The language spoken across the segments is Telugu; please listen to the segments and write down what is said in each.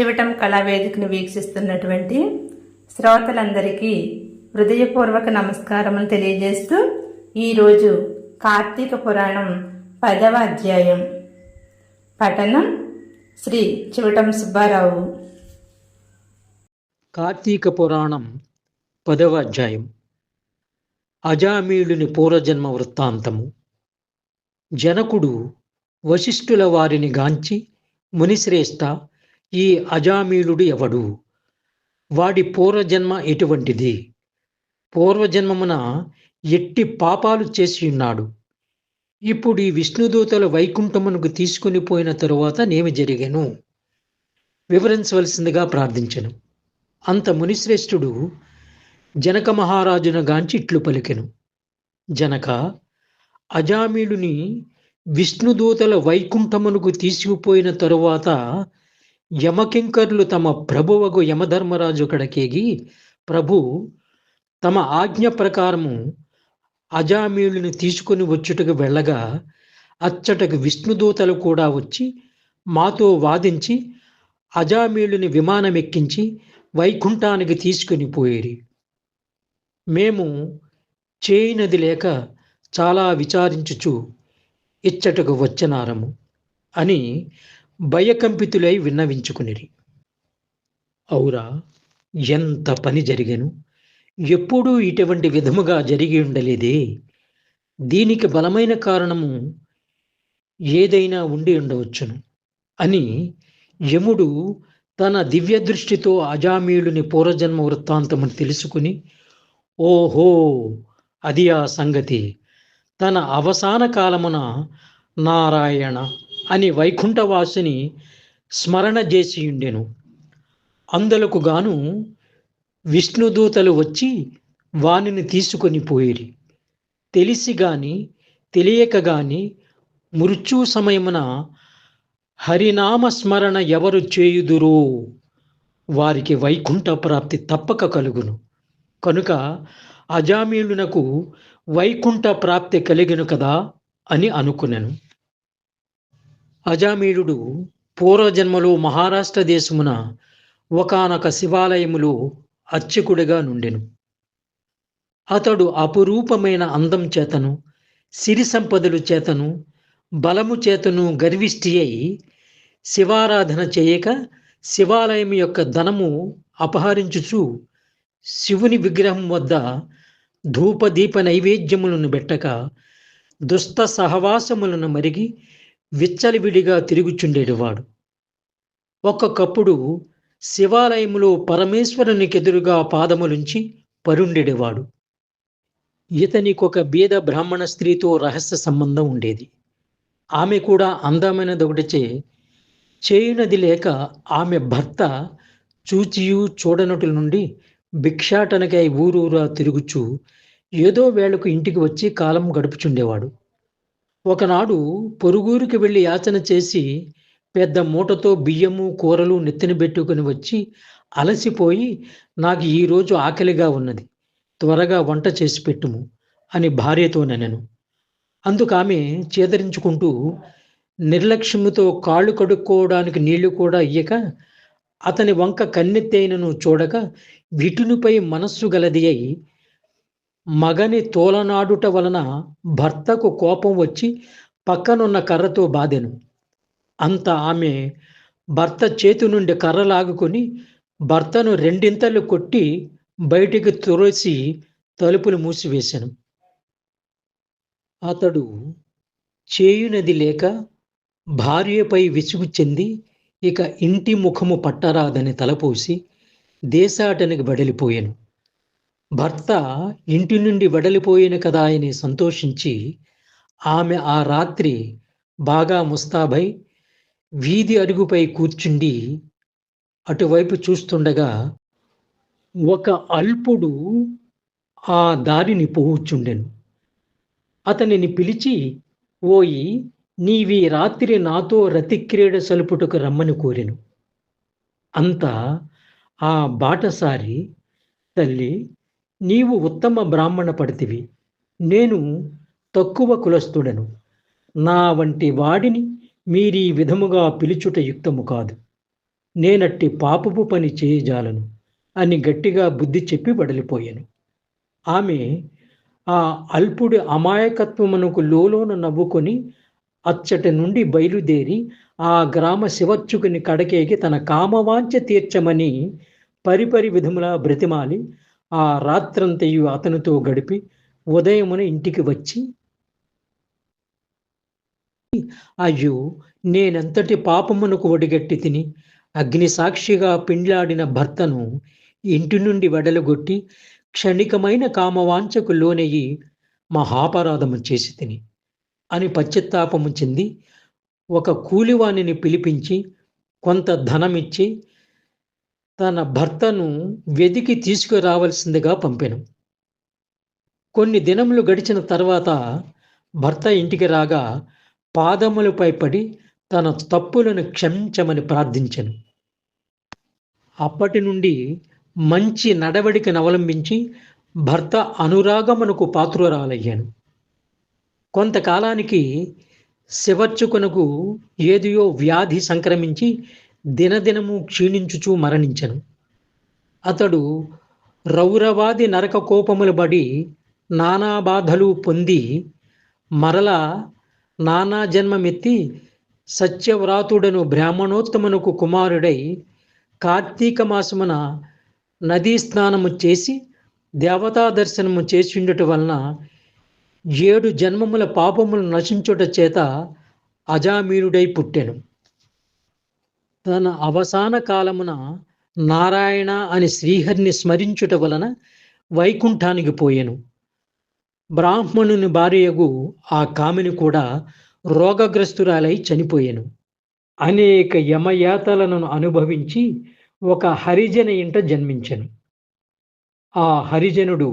చివటం కళావేదికను వీక్షిస్తున్నటువంటి శ్రోతలందరికీ హృదయపూర్వక నమస్కారములు తెలియజేస్తూ ఈరోజు కార్తీక పురాణం పదవ అధ్యాయం. పఠనం శ్రీ చివటం సుబ్బారావు. కార్తీక పురాణం పదవ అధ్యాయం. అజామీయుడిని పూర్వజన్మ వృత్తాంతము. జనకుడు వశిష్ఠుల వారిని గాంచి మునిశ్రేష్ఠ ఈ అజామీలుడు ఎవడు? వాడి పూర్వజన్మ ఎటువంటిది? పూర్వజన్మమున ఎట్టి పాపాలు చేసి ఉన్నాడు. ఇప్పుడు ఈ విష్ణుదూతలు వైకుంఠమునకు తీసుకుని పోయిన తరువాత నేమి జరిగాను? వివరించవలసిందిగా ప్రార్థించను. అంత మునిశ్రేష్ఠుడు జనక మహారాజున గాంచి ఇట్లు పలికెను. జనక అజామీలుని విష్ణుదూతల వైకుంఠమునకు తీసుకుపోయిన తరువాత యమకింకర్లు తమ ప్రభువగు యమధర్మరాజు కడకేగి ప్రభు తమ ఆజ్ఞ ప్రకారము అజామీలుని తీసుకుని వచ్చుటకు వెళ్ళగా అచ్చటకు విష్ణుదూతలు కూడా వచ్చి మాతో వాదించి అజామీలుని విమానం ఎక్కించి వైకుంఠానికి తీసుకుని పోయేరి. మేము చేయనది లేక చాలా విచారించుచు ఇచ్చటకు వచ్చినారము అని భయకంపితులై విన్నవించుకునిరి అవురా ఎంత పని జరిగను? ఎప్పుడూ ఇటువంటి విధముగా జరిగి ఉండలేదే. దీనికి బలమైన కారణము ఏదైనా ఉండి ఉండవచ్చును అని యముడు తన దివ్య దృష్టితో అజామీయుడిని పూర్వజన్మ వృత్తాంతమును తెలుసుకుని ఓహో అది ఆ సంగతి. తన అవసాన కాలమున నారాయణ అని వైకుంఠవాసిని స్మరణ చేసి ఉండెను. అందులకు గాను విష్ణుదూతలు వచ్చి వానిని తీసుకొని పోయిరి. తెలిసి గాని తెలియక గాని మృత్యు సమయమున హరినామ స్మరణ ఎవరు చేయుదురో వారికి వైకుంఠ ప్రాప్తి తప్పక కలుగును. కనుక అజామీలునకు వైకుంఠ ప్రాప్తి కలిగిను కదా అని అనుకున్నాను అజామీడు పూర్వజన్మలో మహారాష్ట్ర దేశమున ఒకానొక శివాలయములో అర్చకుడిగా నుండెను. అతడు అపురూపమైన అందం చేతను సిరి సంపదలు చేతను బలము చేతను గర్విష్టి అయి శివారాధన చేయక శివాలయం యొక్క ధనము అపహరించుచు శివుని విగ్రహం వద్ద ధూపదీప నైవేద్యములను పెట్టక దుష్ట సహవాసములను మరిగి విచ్చలివిడిగా తిరుగుచుండేటివాడు ఒక్కొక్కప్పుడు శివాలయంలో పరమేశ్వరునికి ఎదురుగా పాదములుంచి పరుండేవాడు ఇతనికొక బీద బ్రాహ్మణ స్త్రీతో రహస్య సంబంధం ఉండేది. ఆమె కూడా అందమైనదొకటిచే చేయునది లేక ఆమె భర్త చూచియు చూడనటి నుండి భిక్షాటనకై ఊరూరా తిరుగుచు ఏదో వేళకు ఇంటికి వచ్చి కాలం గడుపుచుండేవాడు. ఒకనాడు పొరుగురికి వెళ్ళి యాచన చేసి పెద్ద మూటతో బియ్యము కూరలు నెత్తిన పెట్టుకుని వచ్చి అలసిపోయి నాకు ఈరోజు ఆకలిగా ఉన్నది త్వరగా వంట చేసి పెట్టుము అని భార్యతో నెనను అందుకు ఆమె చేదరించుకుంటూ నిర్లక్ష్యముతో కాళ్ళు కడుక్కోవడానికి నీళ్ళు కూడా ఇయ్యక అతని వంక కన్నెత్తైనను చూడక విటునిపై మనస్సు గలది అయి మగని తోలనాడుట వలన భర్తకు కోపం వచ్చి పక్కనున్న కర్రతో బాధెను. అంత ఆమె భర్త చేతి నుండి కర్ర లాగుకొని భర్తను రెండింతలు కొట్టి బయటికి తురసి తలుపులు మూసివేశాను అతడు చేయునది లేక భార్యపై విసుగు చెంది ఇక ఇంటి ముఖము పట్టరాదని తలపోసి దేశాటనికి బడలిపోయాను. భర్త ఇంటి నుండి వెడలిపోయిన కదా అని సంతోషించి ఆమె ఆ రాత్రి బాగా ముస్తాబై వీధి అరుగుపై కూర్చుండి అటువైపు చూస్తుండగా ఒక అల్పుడు ఆ దారిని పోవుచుండెను అతనిని పిలిచి ఓయి నీవి రాత్రి నాతో రతిక్రీడ సలుపుటకు రమ్మని కోరెను. అంతా ఆ బాటసారి తల్లి నీవు ఉత్తమ బ్రాహ్మణ పడితివి నేను తక్కువ కులస్తుడను నా వంటి వాడిని మీరీ విధముగా పిలుచుట యుక్తము కాదు. నేనట్టి పాపపు పని చేయజాలను అని గట్టిగా బుద్ధి చెప్పి బడలిపోయాను ఆమె ఆ అల్పుడి అమాయకత్వమునకు లోలోన నవ్వుకొని అచ్చటి నుండి బయలుదేరి ఆ గ్రామ శివర్చుకుని కడకేకి తన కామవాంఛ తీర్చమని పరిపరి విధములా బ్రతిమాలి ఆ రాత్రంతయు అతనితో గడిపి ఉదయమున ఇంటికి వచ్చి అయ్యో నేనెంతటి పాపమునకు ఒడిగట్టి తిని అగ్ని సాక్షిగా పిండ్లాడిన భర్తను ఇంటి నుండి వెడలగొట్టి క్షణికమైన కామవాంఛకు లోనయ్యి మహాపరాధము చేసి తిని. అని పశ్చిత్తాపము చెంది ఒక కూలివాణిని పిలిపించి కొంత ధనమిచ్చి తన భర్తను వెదికి తీసుకురావలసిందిగా పంపెను. కొన్ని దినములు గడిచిన తర్వాత భర్త ఇంటికి రాగా పాదములపై పడి తన తప్పులను క్షమించమని ప్రార్థించాను. అప్పటి నుండి మంచి నడవడికను అవలంబించి భర్త అనురాగమునకు పాత్రురాలయ్యాను. కొంతకాలానికి శివర్చుకునకు ఏదియో వ్యాధి సంక్రమించి దినదినము క్షీణించుచూ మరణించను. అతడు రౌరవాది నరక కోపములు బడి నానా బాధలు పొంది మరల నానా జన్మమెత్తి సత్యవ్రాతుడను బ్రాహ్మణోత్తమునకు కుమారుడై కార్తీక మాసమున నదీ స్నానము చేసి దేవతా దర్శనము చేసిండుట వలన ఏడు జన్మముల పాపములు నశించుట చేత అజామీనుడై పుట్టెను. తన అవసాన కాలమున నారాయణ అని శ్రీహరిని స్మరించుట వలన వైకుంఠానికి పోయెను. బ్రాహ్మణుని భార్యగు ఆ కామిని కూడా రోగగ్రస్తురాలై చనిపోయెను. అనేక యమయాతలను అనుభవించి ఒక హరిజన ఇంట జన్మించెను. ఆ హరిజనుడు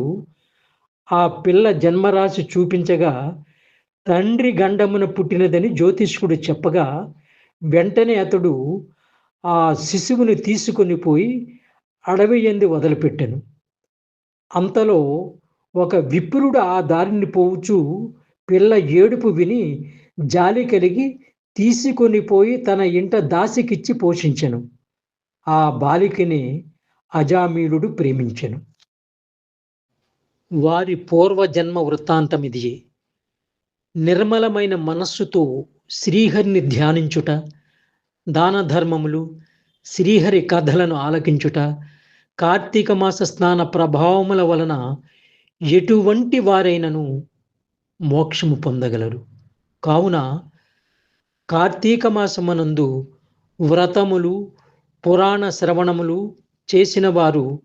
ఆ పిల్ల జన్మరాశి చూపించగా తండ్రి గండమున పుట్టినదని జ్యోతిష్కుడు చెప్పగా వెంటనే అతడు ఆ శిశువుని తీసుకుని పోయి అడవి ఎందు వదిలిపెట్టాను. అంతలో ఒక విప్రుడు ఆ దారిని పోవుచు పిల్ల ఏడుపు విని జాలి కలిగి తీసుకొని పోయి తన ఇంట దాసికిచ్చి పోషించెను. ఆ బాలికని అజామీలుడు ప్రేమించెను. వారి పూర్వజన్మ వృత్తాంతం ఇది నిర్మలమైన మనస్సుతో శ్రీహరిని ధ్యానించుట దాన ధర్మములు శ్రీహరి కథలను ఆలకించుట కార్తీక మాస స్నాన ప్రభావముల వలన ఎటువంటి వారైనను మోక్షము పొందగలరు. కావున కార్తీక మాసమునందు వ్రతములు పురాణ శ్రవణములు చేసిన వారు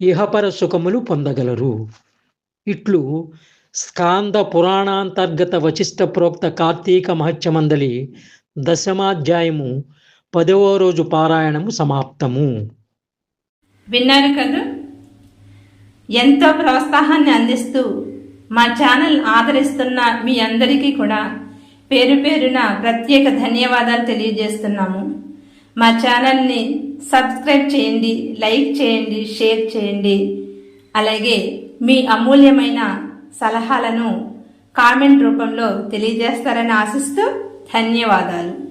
ఇహపర సుఖములు పొందగలరు. ఇట్లు స్కాంద పురాణాంతర్గత వశిష్ట ప్రోక్త కార్తీక మహత్యమందలి దశమాధ్యాయము పదవ రోజు పారాయణము సమాప్తము. విన్నారు కదా? ఎంతో ప్రోత్సాహాన్ని అందిస్తూ మా ఛానల్ ఆదరిస్తున్న మీ అందరికీ కూడా పేరు పేరున ప్రత్యేక ధన్యవాదాలు తెలియజేస్తున్నాము. మా ఛానల్ని సబ్స్క్రైబ్ చేయండి లైక్ చేయండి షేర్ చేయండి. అలాగే మీ అమూల్యమైన సలహాలను కామెంట్ రూపంలో తెలియజేస్తారని ఆశిస్తూ ధన్యవాదాలు.